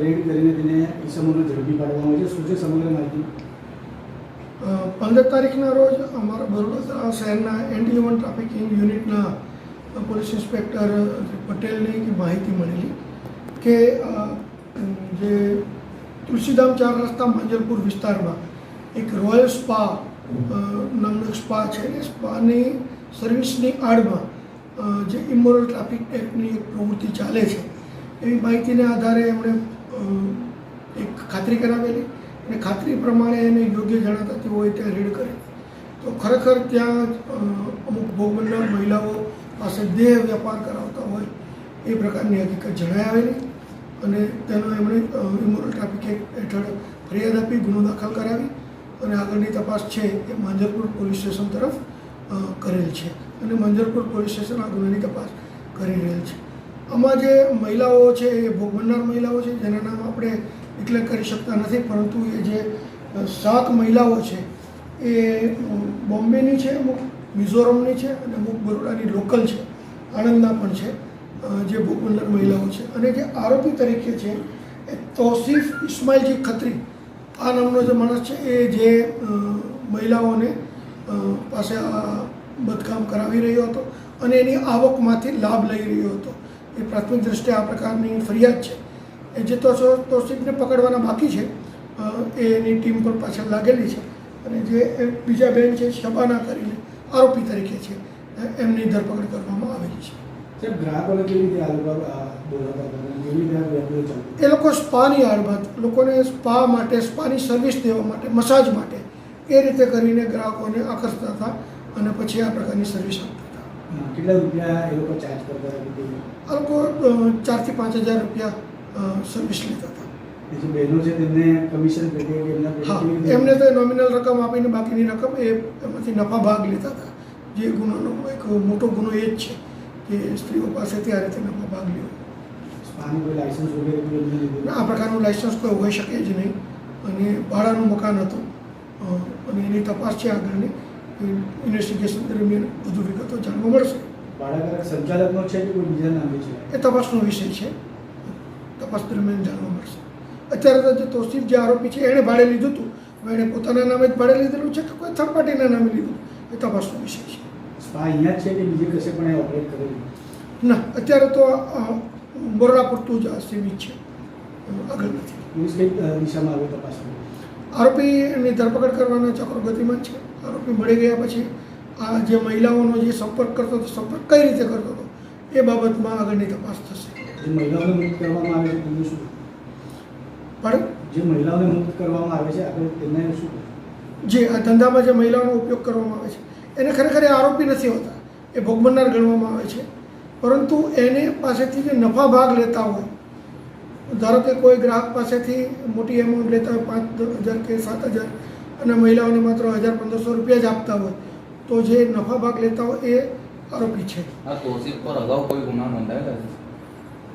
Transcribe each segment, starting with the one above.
Red કરીને તેને ઈસમોને ઝડપી પાડવામાં આવે છે. શું છે સમગ્ર માહિતી? પંદર તારીખના રોજ અમારા બરોડા શહેરના એન્ટી હ્યુમન ટ્રાફિકિંગ યુનિટના પોલીસ ઇન્સ્પેક્ટર પટેલની એક માહિતી મળેલી કે જે તુલસીધામ ચાર રસ્તા માંજલપુર વિસ્તારમાં એક રોયલ સ્પા નામનું સ્પા છે. એ સ્પાની સર્વિસની આડમાં જે ઇમોરલ ટ્રાફિક એક્ટની એક પ્રવૃત્તિ ચાલે છે. એવી માહિતીના આધારે એમણે એક ખાતરી કરાવેલી અને ખાતરી પ્રમાણે એને યોગ્ય જણાતા તેઓ ત્યાં રેડ કરી. તો ખરેખર ત્યાં અમુક ભોગ બનનાર મહિલાઓ પાસે દેહ વ્યાપાર કરાવતા હોય એ પ્રકારની હકીકત જણાઈ આવેલી અને તેનો એમણે ઇમોરલ ટ્રાફિક એક્ટ હેઠળ ફરિયાદ આપી, ગુનો દાખલ કરાવી અને આગળની તપાસ છે એ માંજરપુર પોલીસ સ્ટેશન તરફ કરેલ છે અને માંજરપુર પોલીસ સ્ટેશન આ ગુનાની તપાસ કરી રહેલ છે. આમાં જે મહિલાઓ છે એ ભોગ મહિલાઓ છે આપણે ડિક્લેર કરી શકતા નથી, પરંતુ એ જે સાત મહિલાઓ છે, એ બોમ્બેની છે, અમુક મિઝોરમની છે અને અમુક બરોડાની લોકલ છે, આણંદના પણ છે જે ભોગ મહિલાઓ છે. અને જે આરોપી તરીકે છે, એ તોસીફ ઇસ્માઇલજી ખત્રી. આ નામનો જે માણસ છે, એ જે મહિલાઓને પાસે બદકામ કરાવી રહ્યો હતો અને એની આવકમાંથી લાભ લઈ રહ્યો હતો. એ પ્રાથમિક દ્રષ્ટિએ આ પ્રકારની ફરિયાદ છે. એ જે તો તોસીફને પકડવાના બાકી છે એ એની ટીમ પણ પાછળ લાગેલી છે. અને જે બીજા બેન છે શબાના કરીને આરોપી તરીકે છે એમની ધરપકડ કરવામાં આવેલી છે. એ લોકો સ્પાની આડબાદ લોકોને સ્પા માટે સ્પાની સર્વિસ દેવા માટે મસાજ માટે એ રીતે કરીને ગ્રાહકોને આકર્ષતા હતા અને પછી આ પ્રકારની સર્વિસ આપતા હતા. કેટલા રૂપિયા એ લોકો ચાર્જ કરતા હતા? આ લોકો ચારથી પાંચ હજાર રૂપિયા સર્વિસ લેતા હતા. એમના પેટે હા એમને તો નોમિનલ રકમ આપીને બાકીની રકમ એ એમાંથી નફા ભાગ લેતા હતા. જે ગુનાનો એક મોટો ગુનો એ જ છે કે સ્ત્રીઓ પાસેથી આ રીતે નફા ભાગ લેવો લીધું? આ પ્રકારનું લાયસન્સ કોઈ હોઈ શકે જ નહીં. અને ભાડાનું મકાન હતું. અને એની તપાસ છે આગળની ઇન્વેસ્ટિગેશન દરમિયાન વધુ વિગતો જાણવા મળશે. સંચાલકનો છે કે કોઈ બીજા નામે છે? એ તપાસનો વિષય છે. તપાસ દરમિયાન જાણવા મળશે. અત્યારે તો જે તોસીફ જે આરોપી છે એણે ભાડે લીધું હતું. હવે એણે પોતાના નામે જ ભાડે લીધેલું છે કે કોઈ થર્ડ પાર્ટીના નામે લીધું એ તપાસનો વિષય છે. અહીંયા છે કે બીજે કશે પણ એ ઓપરેટ કરેલું ના અત્યારે તો બરોડા પૂરતું જ સીમિત છે. આગળ નથી. દિશામાં આવે તપાસ આરોપીની ધરપકડ કરવાના ચક્રો ગતિમાન છે. આરોપી મળી ગયા પછી આ જે મહિલાઓનો જે સંપર્ક કરતો હતો સંપર્ક કઈ રીતે કરતો હતો એ બાબતમાં આગળની તપાસ થશે. જે મહિલાઓને મુક્ત કરવામાં આવે છે તેમને શું પણ જે મહિલાઓને મુક્ત કરવામાં આવે છે આપણે તેમને શું જે આ ધંધામાં જે મહિલાઓનો ઉપયોગ કરવામાં આવે છે એને ખરેખર એ આરોપી નથી હોતા. એ ભોગ બનનાર ગણવામાં આવે છે. પરંતુ એને પાસેથી જે નફા ભાગ લેતા હોય ધારો કે કોઈ ગ્રાહક પાસેથી મોટી એમાઉન્ટ લેતા હોય પાંચ હજાર કે સાત હજાર અને મહિલાઓને માત્ર હજાર પંદરસો રૂપિયા જ આપતા હોય તો જે નફા ભાગ લેતા હોય એ આરોપી છે. આ તોસીફ પર અગાઉ કોઈ ગુના નોંધાયેલા છે?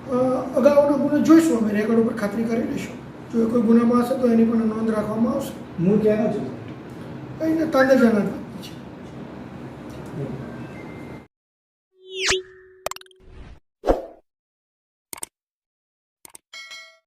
અગાઉનો ગુનો જોઈશું અમે રેકોર્ડ ઉપર ખાતરી કરી લઈશું. જો એ કોઈ ગુનામાં હશે તો એની પણ નોંધ રાખવામાં આવશે. મૂળ ક્યાંનો છે? એને તાંદેજાના છે.